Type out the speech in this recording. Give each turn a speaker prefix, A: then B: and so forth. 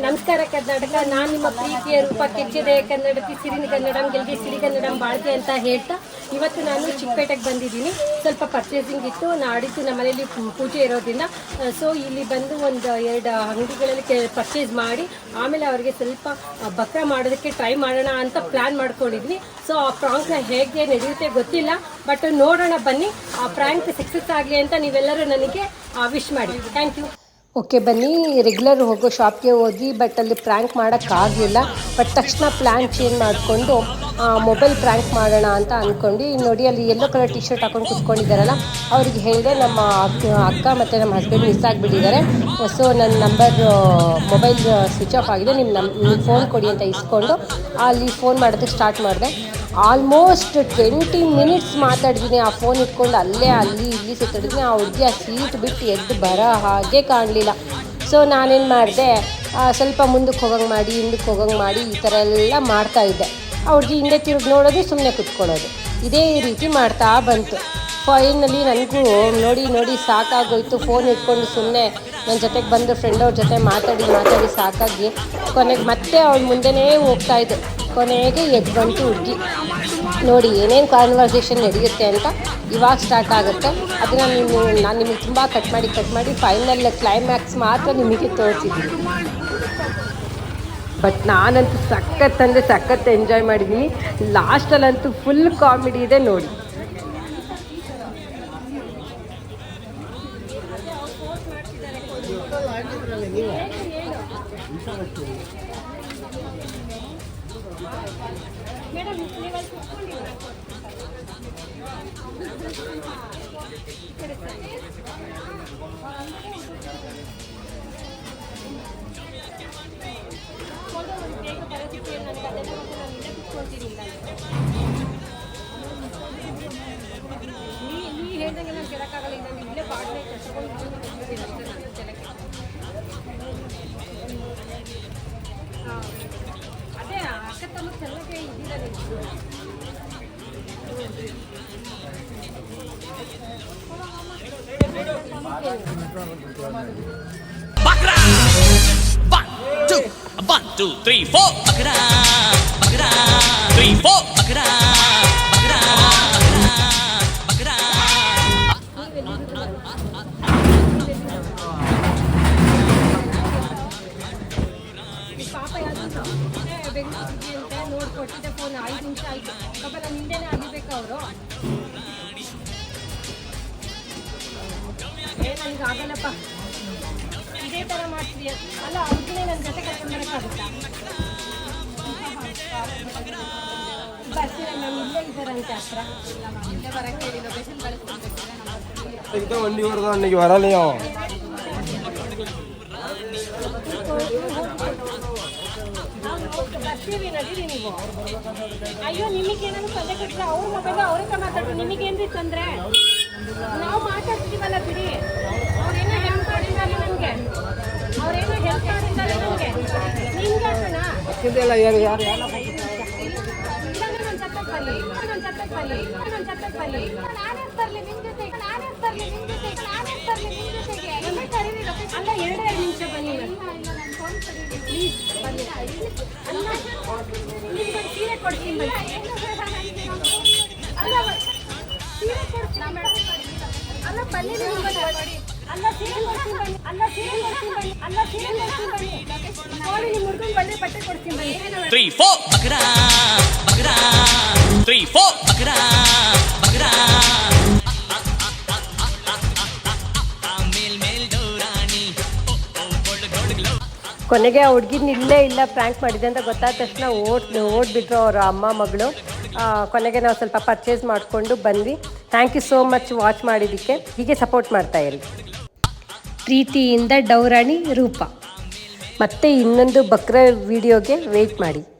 A: ನಮಸ್ಕಾರ ಕರ್ನಾಟಕ. ನಾನು ನಿಮ್ಮ ಪ್ರೀತಿಯ ರೂಪ ಕೆಚ್ಚಿದೆ. ಕನ್ನಡತಿ ಸಿರಿನ ಕನ್ನಡಂ ಗೆಲ್ಗೆ ಸಿರಿ ಕನ್ನಡಂ ಬಾಳ್ಗೆ ಅಂತ ಹೇಳ್ತಾ ಇವತ್ತು ನಾನು ಚಿಕ್ಕಪೇಟೆಗೆ ಬಂದಿದ್ದೀನಿ. ಸ್ವಲ್ಪ ಪರ್ಚೇಸಿಂಗ್ ಇತ್ತು. ನಾಡಿದ್ದು ನಮ್ಮ ಮನೇಲಿ ಪೂ- ಪೂಜೆ ಇರೋದ್ರಿಂದ. ಸೊ ಇಲ್ಲಿ ಬಂದು ಒಂದು ಎರಡು ಅಂಗಡಿಗಳಲ್ಲಿ ಪರ್ಚೇಸ್ ಮಾಡಿ, ಆಮೇಲೆ ಅವರಿಗೆ ಸ್ವಲ್ಪ ಬಕ್ರ ಮಾಡೋದಕ್ಕೆ ಟ್ರೈ ಮಾಡೋಣ ಅಂತ ಪ್ಲ್ಯಾನ್ ಮಾಡ್ಕೊಂಡಿದ್ವಿ. ಸೊ ಆ ಪ್ರಾಂಕ್ನ ಹೇಗೆ ನಡೆಯುತ್ತೆ ಗೊತ್ತಿಲ್ಲ. ಬಟ್ ನೋಡೋಣ ಬನ್ನಿ. ಆ ಪ್ರಾಂಕ್ ಸಕ್ಸಸ್ ಆಗಲಿ ಅಂತ ನೀವೆಲ್ಲರೂ ನನಗೆ ವಿಶ್ ಮಾಡಿ. ಥ್ಯಾಂಕ್ ಯು ಓಕೆ ಬನ್ನಿ ರೆಗ್ಯುಲರ್ ಹೋಗೋ ಶಾಪ್ಗೆ ಹೋಗಿ ಬಟ್ ಅಲ್ಲಿ ಪ್ರ್ಯಾಂಕ್ ಮಾಡೋಕ್ಕಾಗಲಿಲ್ಲ ಬಟ್ ತಕ್ಷಣ ಪ್ಲ್ಯಾನ್ ಚೇಂಜ್ ಮಾಡಿಕೊಂಡು ಮೊಬೈಲ್ ಪ್ರ್ಯಾಂಕ್ ಮಾಡೋಣ ಅಂತ ಅಂದ್ಕೊಂಡು ನೋಡಿ ಅಲ್ಲಿ ಯೆಲ್ಲೋ ಕಲರ್ ಟಿ ಶರ್ಟ್ ಹಾಕೊಂಡು ಕುತ್ಕೊಂಡಿದ್ದಾರಲ್ಲ, ಅವ್ರಿಗೆ ಹೇಳಿದೆ ನಮ್ಮ ಅಕ್ಕ ಮತ್ತು ನಮ್ಮ ಹಸ್ಬೆಂಡ್ ಮಿಸ್ ಆಗಿಬಿಟ್ಟಿದ್ದಾರೆ. ಸೊ ನನ್ನ ನಂಬರ್ ಮೊಬೈಲ್ ಸ್ವಿಚ್ ಆಫ್ ಆಗಿದೆ. ನಮ್ಮ ನಿಮ್ಮ ಫೋನ್ ಕೊಡಿ ಅಂತ ಇಸ್ಕೊಂಡು, ಅಲ್ಲಿ ಫೋನ್ ಮಾಡೋದಕ್ಕೆ ಸ್ಟಾರ್ಟ್ ಮಾಡಿದೆ. ಆಲ್ಮೋಸ್ಟ್ ಟ್ವೆಂಟಿ ಮಿನಿಟ್ಸ್ ಮಾತಾಡಿದ್ದೀನಿ. ಆ ಫೋನ್ ಇಟ್ಕೊಂಡು ಅಲ್ಲೇ, ಅಲ್ಲಿ, ಇಲ್ಲಿ ಸುತ್ತಾಡಿದ್ದೀನಿ. ಆ ಹುಡುಗಿ ಆ ಸೀಟ್ ಬಿಟ್ಟು ಎದ್ದು ಬರೋ ಹಾಗೆ ಕಾಣಲಿಲ್ಲ. ಸೊ ನಾನೇನು ಮಾಡಿದೆ ಸ್ವಲ್ಪ ಮುಂದಕ್ಕೆ ಹೋಗಂಗೆ ಮಾಡಿ, ಹಿಂದಕ್ಕೆ ಹೋಗಂಗೆ ಮಾಡಿ ಈ ಥರ ಎಲ್ಲ ಮಾಡ್ತಾ ಇದ್ದೆ. ಆ ಹುಡುಗಿ ಹಿಂದೆ ತಿರುಗಿ ನೋಡೋದು ಸುಮ್ಮನೆ ಕುತ್ಕೊಳ್ಳೋದು. ಇದೇ ರೀತಿ ಮಾಡ್ತಾ ಬಂತು. ಫೈನಲಿ ನನಗೂ ನೋಡಿ ನೋಡಿ ಸಾಕಾಗೋಯ್ತು. ಫೋನ್ ಇಟ್ಕೊಂಡು ಸುಮ್ಮನೆ ನನ್ನ ಜೊತೆಗೆ ಬಂದು ಫ್ರೆಂಡ್ ಅವ್ರ ಜೊತೆ ಮಾತಾಡಿ ಮಾತಾಡಿ ಸಾಕಾಗಿ ಕೊನೆಗೆ ಮತ್ತೆ ಅವ್ಳು ಮುಂದೆನೇ ಹೋಗ್ತಾ ಇದ್ದೆ. ಕೊನೆಗೆ ಎದ್ದು ಬಂತು ಹುಡುಗಿ ನೋಡಿ, ಏನೇನು ಕಾನ್ವರ್ಸೇಷನ್ ನಡೆಯುತ್ತೆ ಅಂತ ಇವಾಗ ಸ್ಟಾರ್ಟ್ ಆಗುತ್ತೆ. ಅದನ್ನು ನೀವು, ನಾನು ನಿಮಗೆ ತುಂಬ ಕಟ್ ಮಾಡಿ ಕಟ್ ಮಾಡಿ ಫೈನಲ್ ಕ್ಲೈಮ್ಯಾಕ್ಸ್ ಮಾತ್ರ ನಿಮಗೆ ತೋರಿಸಿದ್ದೀನಿ. ಬಟ್ ನಾನಂತೂ ಸಖತ್ ಅಂದರೆ ಸಖತ್ ಎಂಜಾಯ್ ಮಾಡಿದ್ದೀನಿ ಲಾಸ್ಟಲ್ಲಂತೂ ಫುಲ್ ಕಾಮಿಡಿ ಇದೆ ನೋಡಿ. ಹೇಳ್ದಂಗೆ ನಾನು ಕೇಳಕ್ಕಾಗಲ್ಲ ಈಗ ನಾನು ಇಲ್ಲೇ ಬಾಟ್ಲಿ ಅದೇ ಅಕ್ಕ ತಮ್ಮ ಚೆನ್ನಾಗೆ ಇದ್ದಿಲ್ಲ ನೀವು
B: Bakra! One, two, one, two, three, four. Bakra, bakra,
A: ಐದು ನಿಮಿಷ ಆಯಿತು. ಪಾಪ ನಾನು ಅವರು. ಏ ನನಗೆ ಆಗಲ್ಲಪ್ಪ. ಇದೇ ಥರ ಮಾಡ್ತೀವಿ ಅಲ್ಲ ಅವ್ರನ್ನೇ ನನ್ನ ಜೊತೆ ಕರ್ಕೊಂಡ್ಬರೋಕ್ಕಾಗುತ್ತಾ ಬರ್ತೀರ ನಾನು ಇಲ್ಲೇ ಇದ್ದಾರಂತೆ ಹತ್ರ. ಇಲ್ಲೇ ಬರೋಕ್ಕೆ ಅಯ್ಯೋ ನಿಮಗೆ ಏನಾದ್ರು ತೊಂದರೆ ಕೊಟ್ಟರೆ ಅವ್ರ ಮೊಬೈಲ್ ಅವ್ರತ್ರ ಮಾತಾಡ್ತು ನಿಮಗೆ ಏನ್ರಿ ತೊಂದರೆ? ನಾವು ಮಾತಾಡ್ತೀವಲ್ಲ ಬಿಡಿ. ಅವ್ರೇನು ಹೆಲ್ಪ್ ನಮಗೆ. ಅವ್ರೇನೋ ಹೆಲ್ಪ್ ಮಾಡಿದ್ದಾರೆ ನಾನೇ ಜೊತೆ ಜೊತೆ ಜೊತೆಗೆ. ಅಲ್ಲ ಎರಡು ಎರಡು ನಿಮಿಷ ಬನ್ನಿ. ಪ್ಲೀಸ್ ಬನ್ನಿ. ಅಲ್ಲ ನಿಮ್ಗೆ ಸೀರೆ ಕೊಡ್ತೀನಿ ಬನ್ನಿ. ಅಲ್ಲ ಸೀರೆ ಕೊಡ್ತೀನಿ ಅಲ್ಲ ಬನ್ನಿ ನಿಮ್ಗೆ ಅಲ್ಲ ಸೀರೆ ಕೊಡ್ತೀನಿ ಬನ್ನಿ. ಅಲ್ಲ ಸೀರೆ ಕೊಡ್ತೀನಿ ಬನ್ನಿ. ಅಲ್ಲ ಸೀರೆ ಕೊಡ್ತೀನಿ ಬನ್ನಿ. ನೋಡಿ ನಿಮ್ಮ ಹುಡುಗನ ಬನ್ನಿ ಬಟ್ಟೆ ಕೊಡ್ತೀನಿ ಬನ್ನಿ. ಕೊನೆಗೆ ಆ ಹುಡುಗಿನ ಇಲ್ಲೇ ಇಲ್ಲ ಪ್ರ್ಯಾಂಕ್ ಮಾಡಿದೆ ಅಂತ ಗೊತ್ತಾದ ತಕ್ಷಣ ಓಡ್, ಓಡ್ಬಿಟ್ರು ಅವರ ಅಮ್ಮ, ಮಗಳು. ಕೊನೆಗೆ ನಾವು ಸ್ವಲ್ಪ ಪರ್ಚೇಸ್ ಮಾಡಿಕೊಂಡು ಬಂದ್ವಿ. Thank you so much watch ಮಾಡಿದ್ದಕ್ಕೆ. ಹೀಗೆ ಸಪೋರ್ಟ್ ಮಾಡ್ತಾ ಇರಿ. ಪ್ರೀತಿಯಿಂದ ಡೌರಾಣಿ ರೂಪ. ಮತ್ತೆ ಇನ್ನೊಂದು ಬಕ್ರ ವಿಡಿಯೋಗೆ ವೆಯ್ಟ್ ಮಾಡಿ.